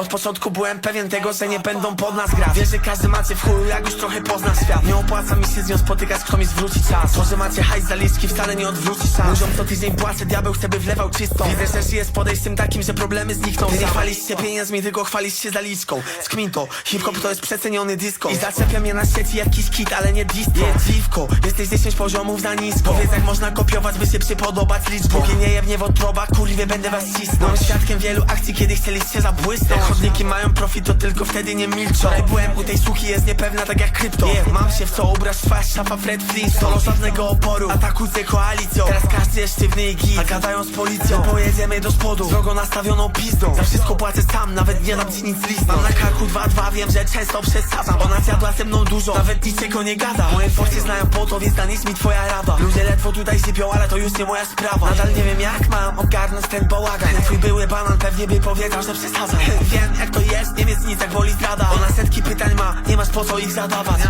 Od początku byłem pewien tego, że nie będą pod nas grać. Wiesz, że każdy macie w chuju, jak już trochę pozna świat. Nie opłaca mi się z nią spotykać, kto mi zwróci czas. To, że macie hajs za listki wcale nie odwróci szans Ludziom co tydzień płacę, diabeł chce by wlewał czysto Widzę, że z podejściem takim, że problemy znikną. Ty nie chwalisz się pieniędzmi, tylko chwalisz się zaliczką. Skmin to, hip-hop to jest przeceniony disco. I zaczepia mnie na sieci jakiś kit, ale nie disco. Nie. Dziwko, jesteś 10 poziomów za nisko. Powiedz jak można kopiować, by się przypodobać liczbą Póki nie jebnie wątroba, kurwie będę was cisnął. Świadkiem wielu akcji, kiedy chcieliście zabłysnąć Chodniki mają profit, to tylko wtedy nie milczą. Wczoraj byłem u tej suki, jest niepewna tak jak krypto. Yeah, Mam się w co ubrać, twarz, szafa Fred Flintstone. Żadnego oporu, atakujcie koalicją Teraz każdy jest sztywny i git, a gadają z policją. My pojedziemy do spodu, drogą nastawioną pizdą. Za wszystko płacę sam, nawet nie dam ci nic list Mam na karku 2-2, wiem, że często przesadzam. Ona zjadła ze mną dużo, nawet niczego nie gada Moje forsy znają po to, więc na nic mi twoja rada Ludzie ledwo tutaj sypią, ale to już nie moja sprawa. Nadal nie wiem jak mam ogarnąć ten bałagan. Twój były banan pewnie by powiedział, że przesadzam wiem jak to jest, nie jest nic jak woli zdrada. Ona setki pytań ma, nie masz po co ich zadawać.